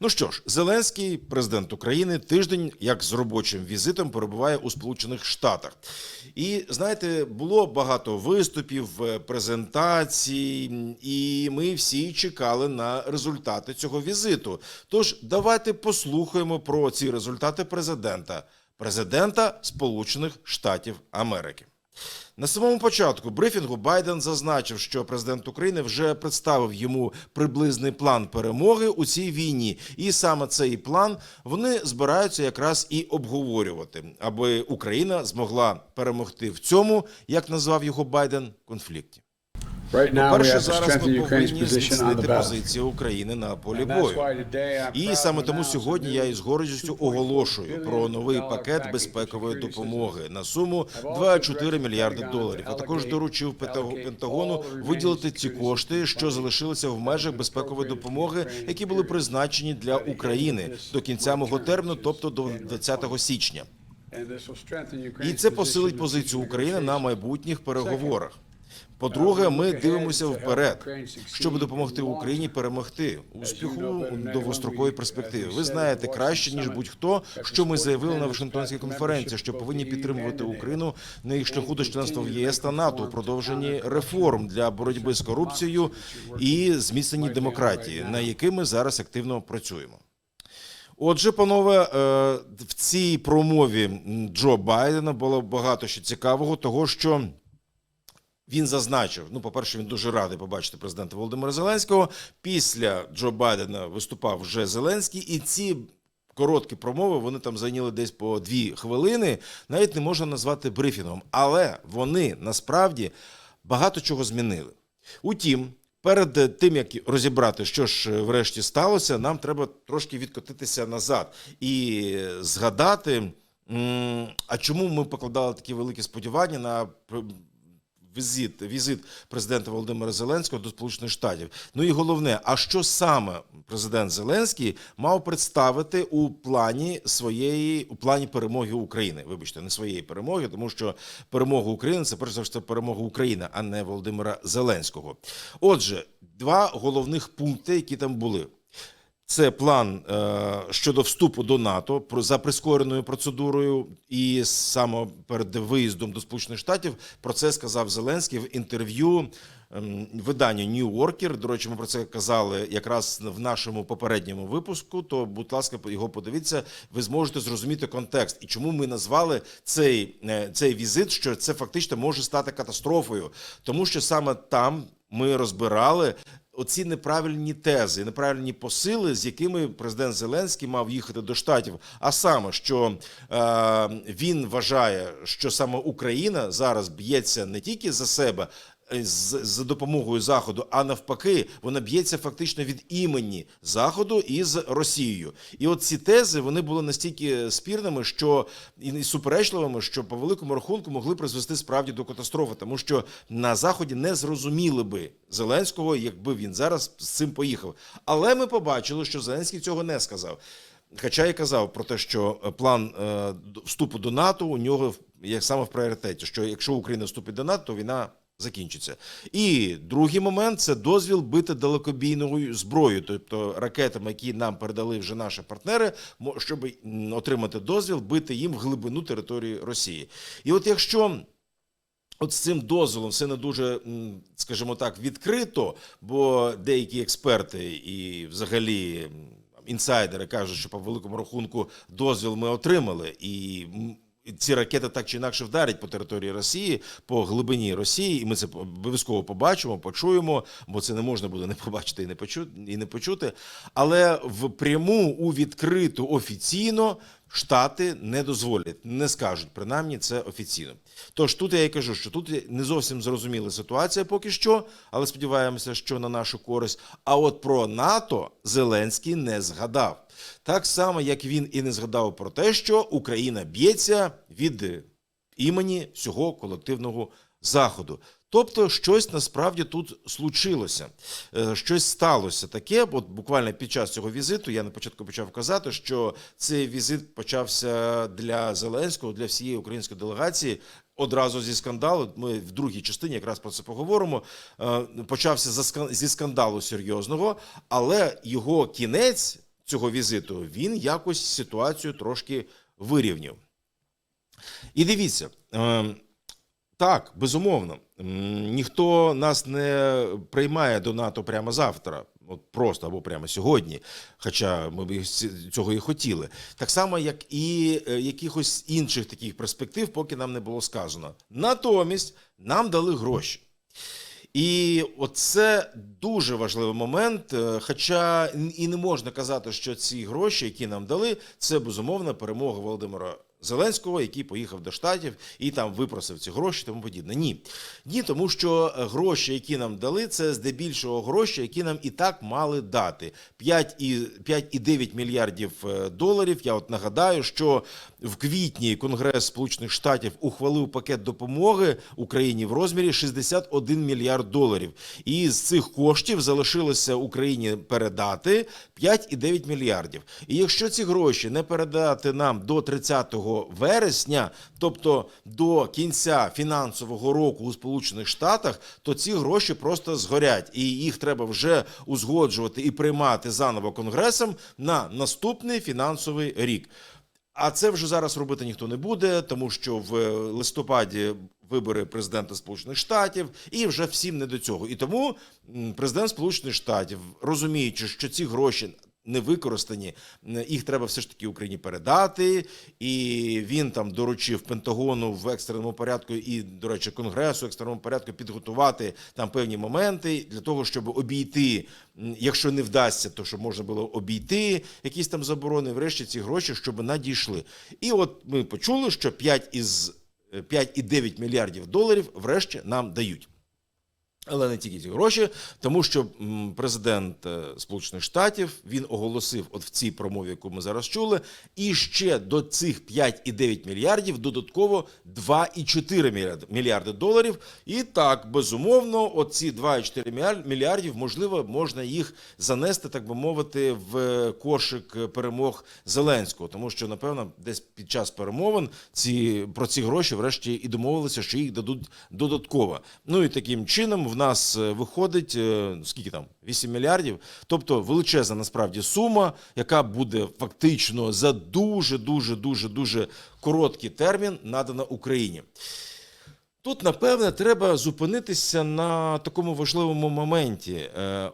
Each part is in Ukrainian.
Ну що ж, Зеленський, президент України, тиждень як з робочим візитом перебуває у Сполучених Штатах. І знаєте, було багато виступів, е, презентацій, і ми всі чекали на результати цього візиту. Тож давайте послухаємо про ці результати президента, президента Сполучених Штатів Америки. На самому початку брифінгу Байден зазначив, що президент України вже представив йому приблизний план перемоги у цій війні, і саме цей план вони збираються якраз і обговорювати, аби Україна змогла перемогти в цьому, як назвав його Байден, конфлікті. Перше, зараз ми повинні зміцнити позиції України на полі бою. І саме тому сьогодні я із гордістю оголошую про новий пакет безпекової допомоги на суму I've also 2,4 мільярди доларів. А також доручив Пента- Пентагону виділити ці кошти, що залишилися в межах безпекової допомоги, які були призначені для України до кінця мого терміну, тобто до January 20 січня. І це посилить позицію України на майбутніх переговорах. По-друге, ми дивимося вперед, щоб допомогти Україні перемогти успіху у довгостроковій перспективі. Ви знаєте краще ніж будь-хто, що ми заявили на Вашингтонській конференції, що повинні підтримувати Україну на їх шляху до членства в ЄС та НАТО у продовженні реформ для боротьби з корупцією і зміцненні демократії, на які ми зараз активно працюємо. Отже, панове, е, в цій промові Джо Байдена було багато ще цікавого, того що. Він зазначив: ну, по-перше, він дуже радий побачити президента Володимира Зеленського. Після Джо Байдена виступав вже Зеленський, і ці короткі промови вони там зайняли десь по дві хвилини. Навіть не можна назвати брифінгом, але вони насправді багато чого змінили. Утім, перед тим як розібрати, що ж е, врешті сталося, нам треба трошки відкотитися назад і згадати, а чому ми покладали такі великі сподівання на візит, візит президента Володимира Зеленського до Сполучених Штатів. Ну і головне, а що саме президент Зеленський мав представити у плані своєї у плані перемоги України? Вибачте, не своєї перемоги, тому що перемога України це перш за все перемога України, а не Володимира Зеленського. Отже, два головних пункти, які там були. Це план е, щодо вступу до НАТО про за прискореною процедурою, і саме перед виїздом до Сполучених Штатів про це сказав Зеленський в інтерв'ю ем, виданню New Yorker. До речі, ми про це казали якраз в нашому попередньому випуску. То, будь ласка, його подивіться. Ви зможете зрозуміти контекст і чому ми назвали цей, е, цей візит, що це фактично може стати катастрофою, тому що саме там ми розбирали оці неправильні тези, неправильні посили, з якими президент Зеленський мав їхати до штатів. А саме, що е, він вважає, що саме Україна зараз б'ється не тільки за себе. Е, з- За допомогою заходу, а навпаки, вона б'ється фактично від імені заходу із Росією. І от ці тези вони були настільки спірними, що і суперечливими, що по великому рахунку могли призвести справді до катастрофи, тому що на заході не зрозуміли би Зеленського, якби він зараз з цим поїхав. Але ми побачили, що Зеленський цього не сказав. Хоча й казав про те, що е, план е, вступу до НАТО у нього як саме в пріоритеті, що якщо Україна вступить до НАТО, то війна закінчиться. І другий момент це дозвіл бити далекобійною зброєю, тобто ракетами, які нам передали вже наші партнери, щоб отримати дозвіл, бити їм в глибину території Росії. І от якщо От з цим дозволом все не дуже, скажімо так, відкрито, бо деякі експерти і взагалі інсайдери кажуть, що по великому рахунку дозвіл ми отримали, і ці ракети так чи інакше вдарять по території Росії, по глибині Росії, і ми це обов'язково побачимо, почуємо, бо це не можна буде не побачити і не почути, і не почути. Але в пряму у відкриту офіційно Штати не дозволять, не скажуть принаймні це офіційно. Тож тут я і кажу, що тут не зовсім зрозуміла ситуація поки що, але сподіваємося, що на нашу користь. А от про НАТО Зеленський не згадав. Так само, як він і не згадав про те, що Україна б'ється від імені всього колективного заходу. Тобто щось насправді тут случилося, Е, щось сталося таке. От буквально під час цього візиту я на початку почав казати, що цей візит почався для Зеленського, для всієї української делегації. Одразу зі скандалу, ми в другій частині якраз про це поговоримо. е, Почався зі скандалу серйозного, але його кінець цього візиту він якось ситуацію трошки вирівняв. І дивіться, е, так, безумовно, ніхто нас не приймає до НАТО прямо завтра, от просто або прямо сьогодні, хоча ми б цього і хотіли. Так само, як і е, якихось інших таких перспектив, поки нам не було сказано. Натомість нам дали гроші. І оце дуже важливий момент. е, Хоча і не можна казати, що ці гроші, які нам дали, це безумовно перемога Володимира Зеленського, який поїхав до штатів і там випросив ці гроші, тому подібне. Ні, ні, тому що е, гроші, які нам дали, це здебільшого гроші, які нам і так мали дати 5 і 5,9 мільярдів е, доларів. Я от нагадаю, що в квітні Конгрес Сполучених Штатів ухвалив пакет допомоги Україні в розмірі 61 мільярд доларів. І з цих коштів залишилося Україні передати 5,9 мільярдів. І якщо ці гроші не передати нам до 30 вересня, тобто до кінця фінансового року у Сполучених Штатах, то ці гроші просто згорять, і їх треба вже узгоджувати і приймати заново конгресом на наступний фінансовий рік. А це вже зараз робити ніхто не буде, тому що в листопаді вибори президента Сполучених Штатів, і вже всім не до цього. І тому президент Сполучених Штатів, розуміючи, що ці гроші не використані, їх треба все ж таки Україні передати. І він там доручив Пентагону в екстреному порядку і, до речі, Конгресу в екстреному порядку підготувати там певні моменти для того, щоб обійти, якщо не вдасться, то щоб можна було обійти якісь там заборони, врешті ці гроші, щоб надійшли. І от ми почули, що 5 із 5,9 мільярдів доларів врешті нам дають. Але не тільки ці гроші, тому що президент е, Сполучених Штатів він оголосив, от в цій промові, яку ми зараз чули, і ще до цих 5,9 мільярдів додатково 2,4 мільярди, доларів. І так, безумовно, оці 2,4 мільяр- мільярдів, можливо, можна їх занести, так би мовити, в кошик перемог Зеленського, тому що, напевно, десь під час перемовин ці про ці гроші, врешті, і домовилися, що їх дадуть додатково. Ну і таким чином нас е, виходить е, скільки там 8 мільярдів, тобто величезна насправді сума, яка буде фактично за дуже дуже дуже дуже короткий термін надана Україні. Тут, напевне, треба зупинитися на такому важливому моменті. Е,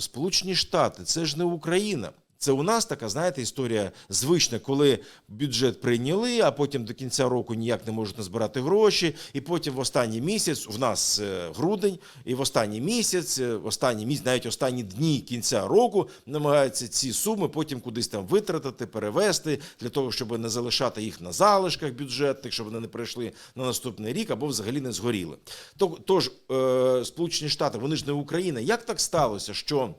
Сполучені Штати це ж не Україна. Це у нас така, знаєте, історія звична, коли бюджет прийняли, а потім до кінця року ніяк не можуть назбирати гроші. І потім в останній місяць, в нас е, грудень, і в останній місяць, е, в останній місяць, навіть останні дні кінця року намагаються ці суми потім кудись там витратити, перевести для того, щоб не залишати їх на залишках бюджетних, щоб вони не прийшли на наступний рік або взагалі не згоріли. Тож е, Сполучені Штати, вони ж не Україна. Як так сталося, що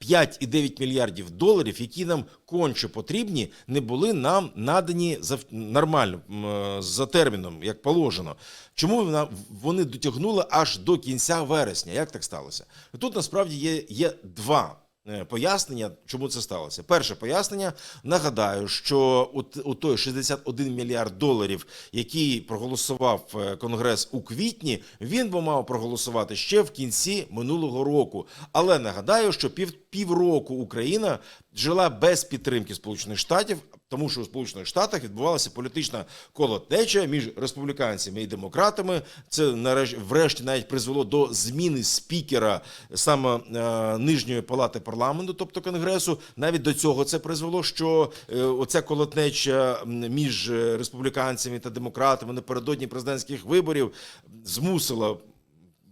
5,9 мільярдів доларів, які нам конче потрібні, не були нам надані за нормально е, за терміном, як положено. Чому вони дотягнули аж до кінця вересня? Як так сталося? Тут насправді є, є два. Е, Пояснення, чому це сталося. Перше пояснення. Нагадаю, що у, той 61 мільярд доларів, який проголосував е, Конгрес у квітні, він би мав проголосувати ще в кінці минулого року. Але нагадаю, що пів півроку Україна жила без підтримки Сполучених Штатів, тому що у Сполучених Штатах відбувалася політична колотнеча між республіканцями і демократами. Це нарешті врешті навіть призвело до зміни спікера саме е, нижньої палати парламенту, тобто конгресу. Навіть до цього це призвело, що е, оця колотнеча між е, республіканцями та демократами напередодні президентських виборів змусила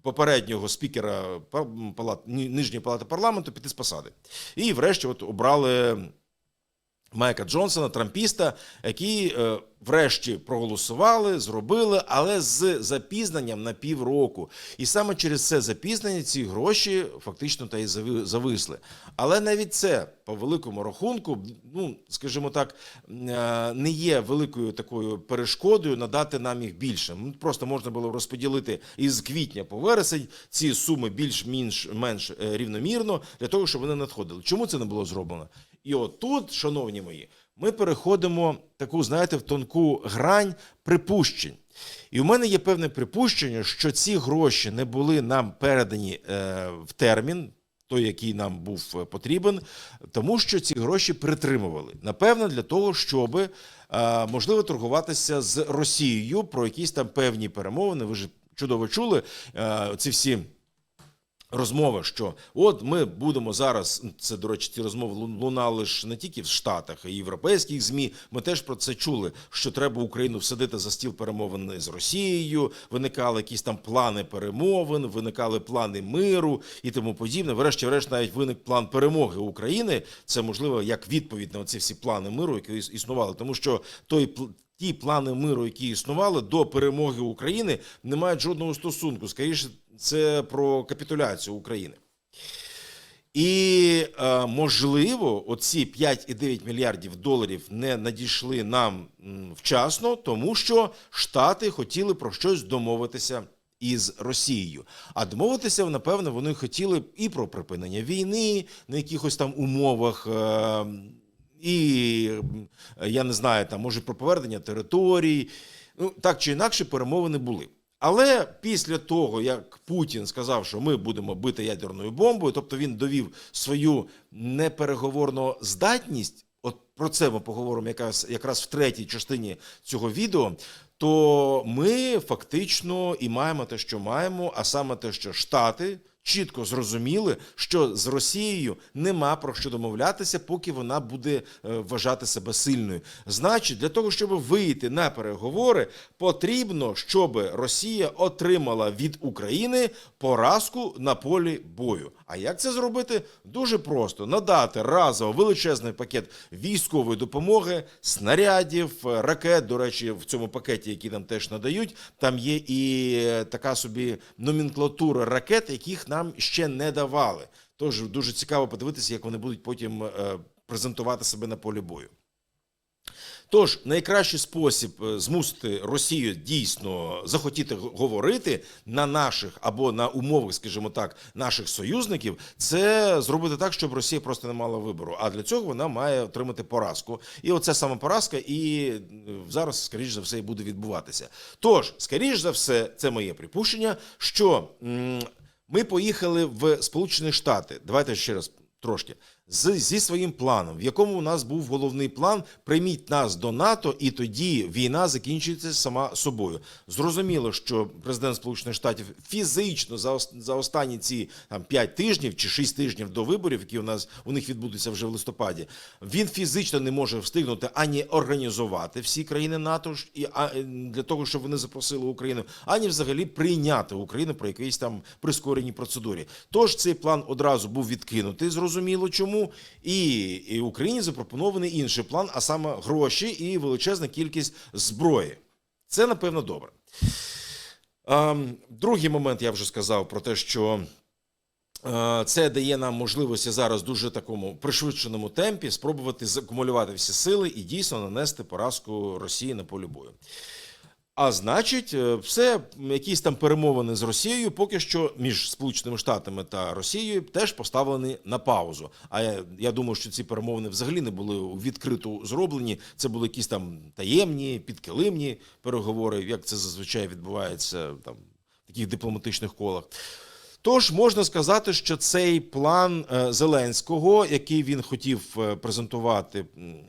попереднього спікера па- палат, нижньої палати парламенту піти з посади. І врешті от обрали Майка Джонсона, трампіста, який е, врешті проголосували, зробили, але з запізненням на півроку. І саме через це запізнення ці гроші фактично та й зави- зависли. Але навіть це по великому рахунку, ну скажімо так, е, не є великою такою перешкодою надати нам їх більше. Просто можна було розподілити із квітня по вересень ці суми більш-менш менш е, рівномірно для того, щоб вони надходили. Чому це не було зроблено? І отут, шановні мої, ми переходимо таку, знаєте, в тонку грань припущень. І у мене є певне припущення, що ці гроші не були нам передані е, в термін. той, який нам був е, потрібен, тому що ці гроші притримували. Напевно, для того, щоб е, можливо торгуватися з Росією про якісь там певні перемовини. Ви ж чудово чули ці всі. Розмова, що от ми будемо зараз. Це до речі, ці розмови лунали ж не тільки в Штатах, а й європейських змі. Ми теж про це чули. Що треба Україну всадити за стіл перемовин з Росією. Виникали якісь там плани перемовин, виникали плани миру і тому подібне. Врешті-решт, навіть виник план перемоги України. Це можливо як відповідь на ці всі плани миру, які існували, тому що той ті плани миру, які існували до перемоги України, не мають жодного стосунку. Скоріше, це про капітуляцію України. І е, можливо, оці 5,9 мільярдів доларів не надійшли нам вчасно, тому що Штати хотіли про щось домовитися із Росією. А домовитися, напевно, вони хотіли і про припинення війни на якихось там умовах. Е, і я не знаю, там може про повернення територій. Ну так чи інакше, перемовини були. Але після того, як Путін сказав, що ми будемо бити ядерною бомбою, тобто він довів свою непереговорну здатність, от про це ми поговоримо якраз, якраз в третій частині цього відео. То ми фактично і маємо те, що маємо, а саме те, що Штати чітко зрозуміли, що з Росією нема про що домовлятися, поки вона буде е, вважати себе сильною. Значить, для того, щоб вийти на переговори, потрібно, щоб Росія отримала від України поразку на полі бою. А як це зробити? Дуже просто надати разово величезний пакет військової допомоги, снарядів, е, ракет. До речі, в цьому пакеті, які нам теж надають, там є і е, така собі номенклатура ракет, яких нам ще не давали. Тож дуже цікаво подивитися, як вони будуть потім е, презентувати себе на полі бою. Тож найкращий спосіб е, змусити Росію дійсно захотіти говорити на наших або на умовах, скажімо так, наших союзників, це зробити так, щоб Росія просто не мала вибору. А для цього вона має отримати поразку. І оце саме поразка, і е, зараз, скоріш за все, і буде відбуватися. Тож, скоріш за все, це моє припущення, що ми поїхали в Сполучені Штати. Давайте ще раз трошки. З, зі своїм планом, в якому у нас був головний план: прийміть нас до НАТО, і тоді війна закінчується сама собою. Зрозуміло, що президент Сполучених Штатів фізично за, за останні ці там 5 тижнів чи 6 тижнів до виборів, які у нас у них відбудуться вже в листопаді, він фізично не може встигнути ані організувати всі країни НАТО і а, е, для того, щоб вони запросили Україну, ані взагалі прийняти Україну про якійсь там прискореній процедурі. Тож цей план одразу був відкинутий, зрозуміло чому. І, і Україні запропонований інший план, а саме гроші і величезна кількість зброї. Це напевно добре. Ем, Другий момент я вже сказав про те, що е, це дає нам можливості зараз дуже такому пришвидшеному темпі спробувати закумулювати всі сили і дійсно нанести поразку Росії на полі бою. А значить, е, все якісь там перемовини з Росією поки що між Сполученими Штатами та Росією теж поставлені на паузу. А я, я думаю, що ці перемовини взагалі не були відкрито зроблені. Це були якісь там таємні, підкилимні переговори, як це зазвичай відбувається там в таких дипломатичних колах. Тож можна сказати, що цей план е, Зеленського, який він хотів е, презентувати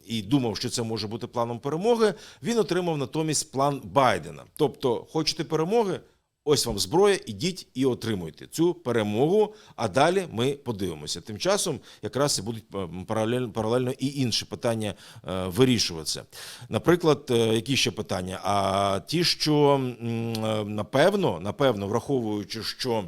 і думав, що це може бути планом перемоги, він отримав натомість план Байдена. Тобто, хочете перемоги? Ось вам зброя, ідіть і отримуйте цю перемогу. А далі ми подивимося. Тим часом якраз і будуть паралельно, паралельно і інші питання е, вирішуватися. Наприклад, які ще питання? А ті, що напевно, напевно, враховуючи, що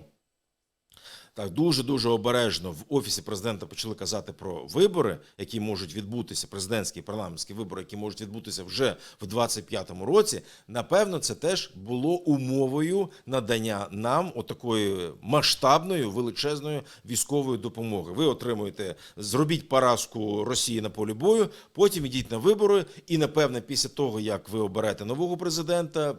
так дуже дуже обережно в офісі президента почали казати про вибори, які можуть відбутися, президентські і парламентські вибори, які можуть відбутися вже в 25-му році. Напевно, це теж було умовою надання нам отакої масштабної величезної військової допомоги. Ви отримуєте, зробіть поразку Росії на полі бою, потім ідіть на вибори, і напевно, після того як ви оберете нового президента,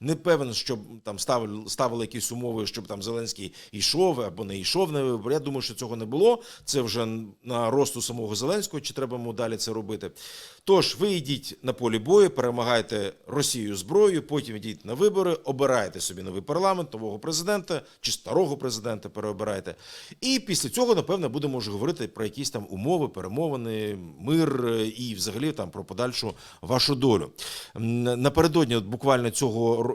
не певен, щоб там ставили ставили якісь умови, щоб там Зеленський йшов йшов або не йшов. Я думаю, що цього не було. Це вже на росту самого Зеленського, чи треба йому далі це робити. Тож ви йдіть на полі бою, перемагайте Росію зброєю, потім йдіть на вибори, обирайте собі новий парламент, нового президента чи старого президента переобирайте. І після цього, напевно, будемо вже говорити про якісь там умови, перемовини, мир е, і взагалі там про подальшу вашу долю. Напередодні, от буквально цього.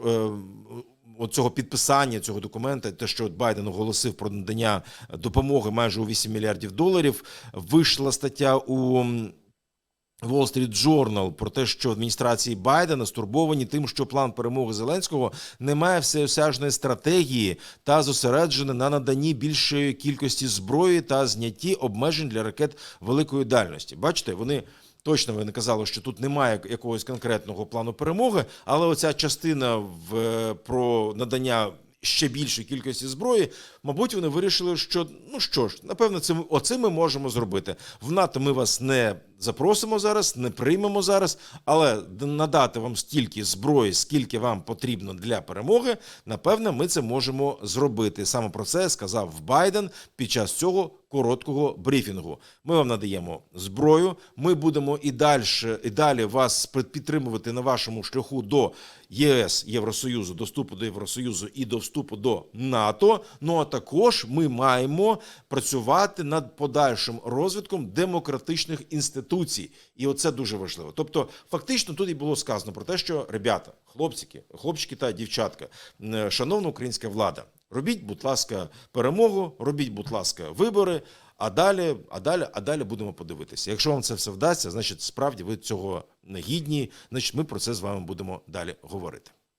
Е, от цього підписання цього документа, те, що Байден оголосив про надання допомоги майже у 8 мільярдів доларів, вийшла стаття у Wall Street Journal про те, що адміністрації Байдена стурбовані тим, що план перемоги Зеленського не має всеосяжної стратегії та зосереджений на наданні більшої кількості зброї та знятті обмежень для ракет великої дальності. Бачите, вони. Точно ви не казали, що тут немає якогось конкретного плану перемоги, але оця частина в е, про надання ще більшої кількості зброї, мабуть, вони вирішили, що ну що ж, напевно, це оце ми можемо зробити. В НАТО ми вас не запросимо зараз, не приймемо зараз, але надати вам стільки зброї, скільки вам потрібно для перемоги, напевно, ми це можемо зробити. Саме про це сказав Байден під час цього короткого брифінгу. Ми вам надаємо зброю. Ми будемо і далі, і далі вас під- підтримувати на вашому шляху до ЄС, Євросоюзу, до вступу до Євросоюзу і до вступу до НАТО. Ну а також ми маємо працювати над подальшим розвитком демократичних інституцій, і оце дуже важливо. Тобто, фактично, тут і було сказано про те, що ребята, хлопчики, хлопчики та дівчатка, шановна українська влада, робіть, будь ласка, перемогу, робіть, будь ласка, вибори. А далі, а далі, а далі будемо подивитися. Якщо вам це все вдасться, значить справді ви цього не гідні. Значить, ми про це з вами будемо далі говорити.